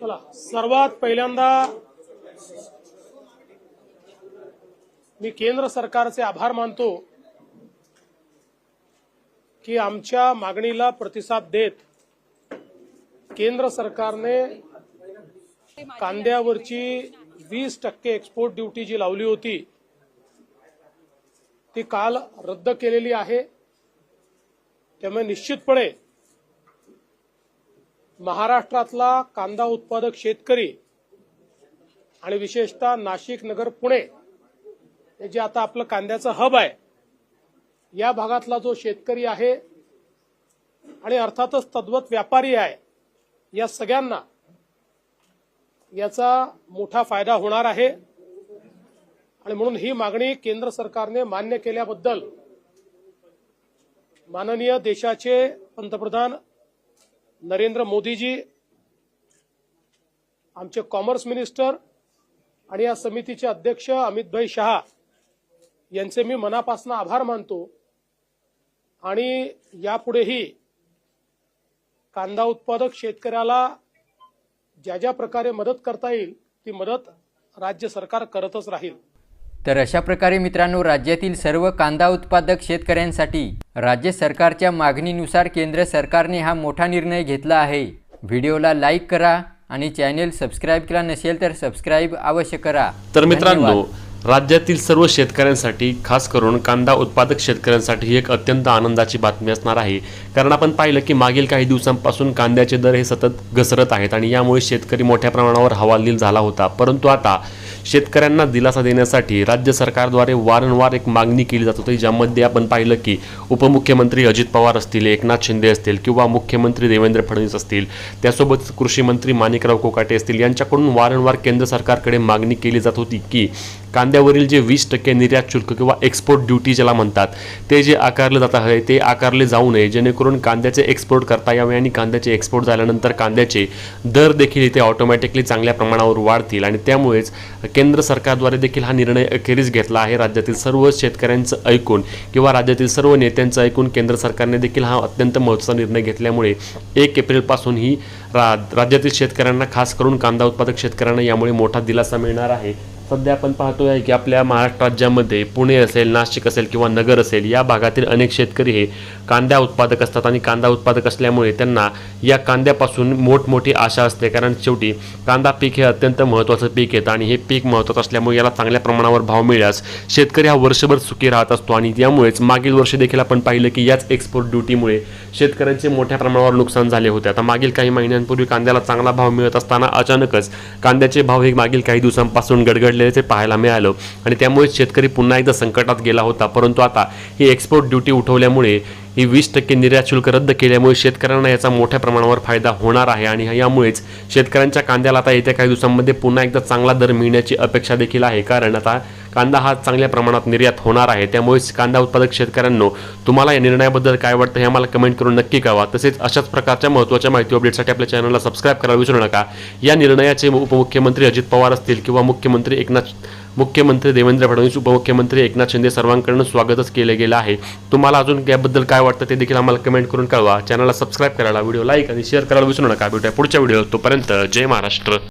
चला सर्वात पहिल्यांदा मी केंद्र सरकारचे आभार मानतो की आमच्या मागणीला प्रतिसाद देत केंद्र सरकारने कांद्यावरची वीस टक्के एक्सपोर्ट ड्युटी जी लावली होती ती काल रद्द केलेली आहे. त्यामुळे निश्चितपणे महाराष्ट्रातला कांदा उत्पादक शेतकरी आणि विशेषतः नाशिक नगर पुणे हे जे आता आपलं कांद्याचं हब आहे या भागातला जो शेतकरी आहे आणि अर्थातच तद्वत व्यापारी आहे या सगळ्यांना याचा मोठा फायदा होणार आहे. आणि म्हणून ही मागणी केंद्र सरकारने मान्य केल्याबद्दल माननीय देशाचे पंतप्रधान नरेंद्र मोदीजी आमचे कॉमर्स मिनिस्टर आणि या समितीचे अध्यक्ष अमितभाई शहा यांचे मी मनापासून आभार मानतो. आणि यापुढेही कांदा उत्पादक शेतकऱ्याला ज्या ज्या प्रकारे मदत करता येईल ती मदत राज्य सरकार करतच राहील. तर अशा प्रकारे मित्रांनो राज्यातील सर्व कांदा उत्पादक शेतकऱ्यांसाठी राज्य सरकारच्या मागणीनुसार केंद्र सरकारने हा मोठा निर्णय घेतला आहे. व्हिडिओला लाईक करा आणि चॅनेल सबस्क्राईब केला नसेल तर सबस्क्राईब अवश्य करा. तर मित्रांनो. राज्यातील सर्व शेतकऱ्यांसाठी खास करून कांदा उत्पादक शेतकऱ्यांसाठी ही एक अत्यंत आनंदाची बातमी असणार आहे. कारण आपण पाहिलं की मागील काही दिवसांपासून कांद्याचे दर हे सतत घसरत आहेत आणि यामुळे शेतकरी मोठ्या प्रमाणावर हवालदिल झाला होता. परंतु आता शेतकऱ्यांना दिलासा देण्यासाठी राज्य सरकारद्वारे वारंवार एक मागणी केली जात होती ज्यामध्ये आपण पाहिलं की उपमुख्यमंत्री अजित पवार असतील एकनाथ शिंदे असतील किंवा मुख्यमंत्री देवेंद्र फडणवीस असतील त्यासोबत कृषी मंत्री माणिकराव कोकाटे असतील यांच्याकडून वारंवार केंद्र सरकारकडे मागणी केली जात होती की कांद्यावरील जे वीस टक्के निर्यात शुल्क किंवा एक्सपोर्ट ड्युटी ज्याला म्हणतात ते जे आकारलं जात आहे ते आकारले जाऊ नये. जेणेकरून कांद्याचे एक्सपोर्ट करता यावे आणि कांद्याचे एक्सपोर्ट झाल्यानंतर कांद्याचे दर देखील इथे ऑटोमॅटिकली चांगल्या प्रमाणावर वाढतील. आणि त्यामुळेच केंद्र सरकारद्वारे देखील हा निर्णय अखेरीस घेतला आहे. राज्यातील सर्व शेतकऱ्यांचं ऐकून किंवा राज्यातील सर्व नेत्यांचं ऐकून केंद्र सरकारने देखील हा अत्यंत महत्त्वाचा निर्णय घेतल्यामुळे एक एप्रिलपासून ही रा राज्यातील शेतकऱ्यांना खास करून कांदा उत्पादक शेतकऱ्यांना यामुळे मोठा दिलासा मिळणार आहे. सध्या आपण पाहतोय की आपल्या महाराष्ट्र राज्यामध्ये पुणे असेल नाशिक असेल किंवा नगर असेल या भागातील अनेक शेतकरी हे कांदा उत्पादक असतात आणि कांदा उत्पादक असल्यामुळे त्यांना या कांद्यापासून मोठमोठी आशा असते. कारण शेवटी कांदा पीक हे अत्यंत महत्त्वाचं पीक येतं आणि हे पीक महत्त्वाचं असल्यामुळे याला चांगल्या प्रमाणावर भाव मिळाल्यास शेतकरी हा वर्षभर सुखी राहत असतो आणि यामुळेच मागील वर्षी देखील आपण पाहिलं की याच एक्सपोर्ट ड्युटीमुळे शेतकऱ्यांचे मोठ्या प्रमाणावर नुकसान झाले होते. आता मागील काही महिन्यांपूर्वी कांद्याला चांगला भाव मिळत असताना अचानकच कांद्याचे भाव हे मागील काही दिवसांपासून गडगडले गडगडलेले पाहायला मिळालं. आणि त्यामुळे शेतकरी पुन्हा एकदा संकटात गेला होता. परंतु आता ही एक्सपोर्ट ड्युटी उठवल्यामुळे ही वीस टक्के निर्यात शुल्क रद्द केल्यामुळे शेतकऱ्यांना याचा मोठ्या प्रमाणावर फायदा होणार आहे. आणि यामुळेच शेतकऱ्यांच्या कांद्याला आता येत्या काही दिवसांमध्ये पुन्हा एकदा चांगला दर मिळण्याची अपेक्षा देखील आहे. कारण आता कांदा हा चांगल्या प्रमाणात निर्यात होणार आहे. त्यामुळे कांदा उत्पादक शेतकऱ्यांनो तुम्हाला या निर्णयाबद्दल काय वाटतं हे आम्हाला कमेंट करून नक्की कळवा. तसेच अशाच प्रकारच्या महत्त्वाच्या माहिती अपडेटसाठी आपल्या चॅनलला सबस्क्राईब करायला विसरू नका. या निर्णयाचे उपमुख्यमंत्री अजित पवार असतील किंवा मुख्यमंत्री एकनाथ मुख्यमंत्री देवेंद्र फडणवीस उपमुख्यमंत्री एकनाथ शिंदे सर्वांकडून स्वागतच केले गेलं आहे. तुम्हाला अजून याबद्दल काय वाटतं ते देखील आम्हाला कमेंट करून कळवा. चॅनलला सबस्क्राईब करायला व्हिडिओ लाईक आणि शेअर करायला विसरू नका. भेटूया पुढच्या व्हिडिओ तोपर्यंत जय महाराष्ट्र.